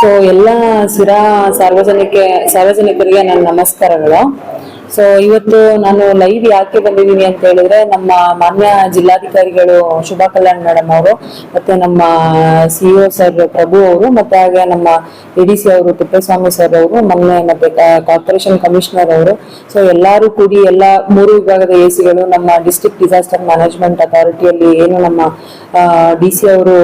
So ಎಲ್ಲ ಸಿರಾ ಸಾರ್ವಜನಿಕ, ಸಾರ್ವಜನಿಕರಿಗೆ ನನ್ನ ನಮಸ್ಕಾರಗಳು. ಸೊ ಇವತ್ತು ನಾನು ಲೈವ್ ಯಾಕೆ ಬಂದಿದ್ದೀನಿ ಅಂತ ಹೇಳಿದ್ರೆ, ನಮ್ಮ ಮಾನ್ಯ ಜಿಲ್ಲಾಧಿಕಾರಿಗಳು ಶುಭಾ ಕಲ್ಯಾಣ್ ಮೇಡಮ್ ಅವರು, ಮತ್ತೆ ನಮ್ಮ ಸಿಇಒ ಸರ್ ಪ್ರಭು ಅವರು, ಮತ್ತೆ ಹಾಗೆ ನಮ್ಮ ಎ ಡಿ ಸಿ ಅವರು, ತಿಪ್ಪೇಸ್ವಾಮಿ ಸರ್ ಅವರು, ಮೊನ್ನೆ ಮತ್ತೆ ಕಾರ್ಪೊರೇಷನ್ ಕಮಿಷನರ್ ಅವರು. ಸೊ ಎಲ್ಲರೂ ಕೂಡಿ ಎಲ್ಲ ಮೂರು ವಿಭಾಗದ ಎ ಸಿಗಳು ನಮ್ಮ ಡಿಸ್ಟ್ರಿಕ್ಟ್ ಡಿಸಾಸ್ಟರ್ ಮ್ಯಾನೇಜ್ಮೆಂಟ್ ಅಥಾರಿಟಿಯಲ್ಲಿ ಏನು ನಮ್ಮ ಡಿ ಸಿ ಅವರು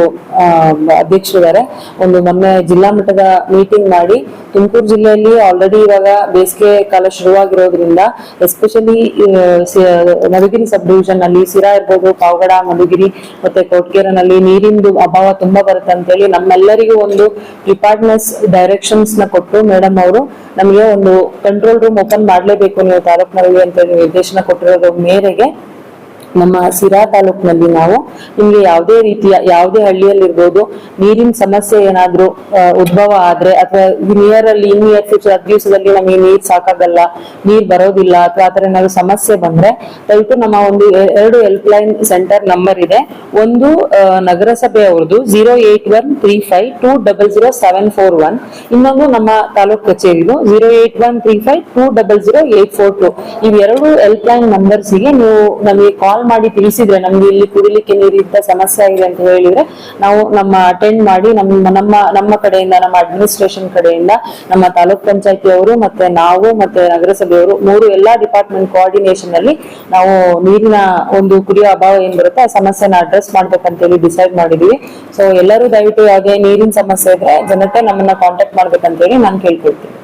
ಅಧ್ಯಕ್ಷರಿದ್ದಾರೆ. ಒಂದು ಮೊನ್ನೆ ಜಿಲ್ಲಾ ಮಟ್ಟದ ಮೀಟಿಂಗ್ ಮಾಡಿ ತುಮಕೂರು ಜಿಲ್ಲೆಯಲ್ಲಿ ಆಲ್ರೆಡಿ ಇವಾಗ ಬೇಸಿಗೆ ಕಾಲ ಶುರುವಾಗಿರೋದ್ರಿಂದ ಎಸ್ಪೆಷಲಿ ಮಧುಗಿರಿ ಸಬ್ ಡಿವಿಷನ್ ಅಲ್ಲಿ ಸಿರಾ ಇರ್ಬೋದು, ಪಾವಗಡ, ಮಧುಗಿರಿ ಮತ್ತೆ ಕೋಟ್ಕೇರನಲ್ಲಿ ನೀರಿಂದು ಅಭಾವ ತುಂಬಾ ಬರುತ್ತೆ ಅಂತ ಹೇಳಿ ನಮ್ಮೆಲ್ಲರಿಗೂ ಒಂದು ಡಿಪಾರ್ಟ್ಮೆಂಟ್ಸ್ ಡೈರೆಕ್ಷನ್ಸ್ನ ಕೊಟ್ಟು ಮೇಡಮ್ ಅವರು ನಮಗೆ ಒಂದು ಕಂಟ್ರೋಲ್ ರೂಮ್ ಓಪನ್ ಮಾಡಲೇಬೇಕು ನೀವು ತಾಲೂಕಿನಲ್ಲಿ ಅಂತ ನಿರ್ದೇಶನ ಕೊಟ್ಟಿರೋದ್ರ ಮೇರೆಗೆ. ನಮ್ಮ ಸಿರಾ ತಾಲೂಕಿನಲ್ಲಿ ನಾವು ನಿಮ್ಗೆ ಯಾವುದೇ ರೀತಿಯ, ಯಾವುದೇ ಹಳ್ಳಿಯಲ್ಲಿರ್ಬೋದು, ನೀರಿನ ಸಮಸ್ಯೆ ಏನಾದ್ರೂ ಉದ್ಭವ ಆದ್ರೆ, ಅಥವಾ ನಿಯರ್ ಅಲ್ಲಿ ಇನ್ ನಿಯರ್ ಫ್ಯೂಚರ್ ದಿವಸದಲ್ಲಿ ನಮಗೆ ನೀರ್ ಸಾಕಾಗಲ್ಲ, ನೀರ್ ಬರೋದಿಲ್ಲ, ಅಥವಾ ಆತರ ಏನಾದ್ರು ಸಮಸ್ಯೆ ಬಂದ್ರೆ, ದಯವಿಟ್ಟು ನಮ್ಮ ಒಂದು ಎರಡು ಹೆಲ್ಪ್ ಲೈನ್ ಸೆಂಟರ್ ನಂಬರ್ ಇದೆ. ಒಂದು ನಗರಸಭೆ ಅವ್ರದ್ದು zero eight one three five two double zero seven four one ಇನ್ನೊಂದು ನಮ್ಮ taluk ಕಚೇರಿದು zero eight one three five two double zero eight four two ಇವೆರಡು ಹೆಲ್ಪ್ ಲೈನ್ ನಂಬರ್ಸ್ಗೆ ನೀವು ನಮಗೆ ಕಾಲ್ ಮಾಡಿ ತಿಳಿಸಿದ್ರೆ, ನಮ್ಗೆ ಇಲ್ಲಿ ಕುಡಿಲಿಕ್ಕೆ ನೀರಿದ್ದ ಸಮಸ್ಯೆ ಆಗಿದೆ ಅಂತ ಹೇಳಿದ್ರೆ, ನಾವು ನಮ್ಮ ಅಟೆಂಡ್ ಮಾಡಿ ನಮ್ಮ ನಮ್ಮ ನಮ್ಮ ಕಡೆಯಿಂದ, ನಮ್ಮ ಅಡ್ಮಿನಿಸ್ಟ್ರೇಷನ್ ಕಡೆಯಿಂದ, ನಮ್ಮ ತಾಲೂಕ್ ಪಂಚಾಯತಿ ಅವರು ಮತ್ತೆ ನಾವು ಮತ್ತೆ ನಗರಸಭೆಯವರು ಮೂರು ಎಲ್ಲಾ ಡಿಪಾರ್ಟ್ಮೆಂಟ್ ಕೋಆರ್ಡಿನೇಷನ್ ಅಲ್ಲಿ ನಾವು ನೀರಿನ ಒಂದು ಕುಡಿಯೋ ಅಭಾವ ಏನ್ ಬರುತ್ತೆ ಆ ಸಮಸ್ಯೆನ ಅಡ್ರೆಸ್ ಮಾಡ್ಬೇಕಂತ ಹೇಳಿ ಡಿಸೈಡ್ ಮಾಡಿದೀವಿ. ಸೊ ಎಲ್ಲರೂ ದಯವಿಟ್ಟು ಯಾವುದೇ ನೀರಿನ ಸಮಸ್ಯೆ ಇದ್ರೆ ಜನತೆ ನಮ್ಮನ್ನ ಕಾಂಟ್ಯಾಕ್ಟ್ ಮಾಡ್ಬೇಕಂತ ಹೇಳಿ ನಾನು ಕೇಳ್ಕೊಳ್ತೀನಿ.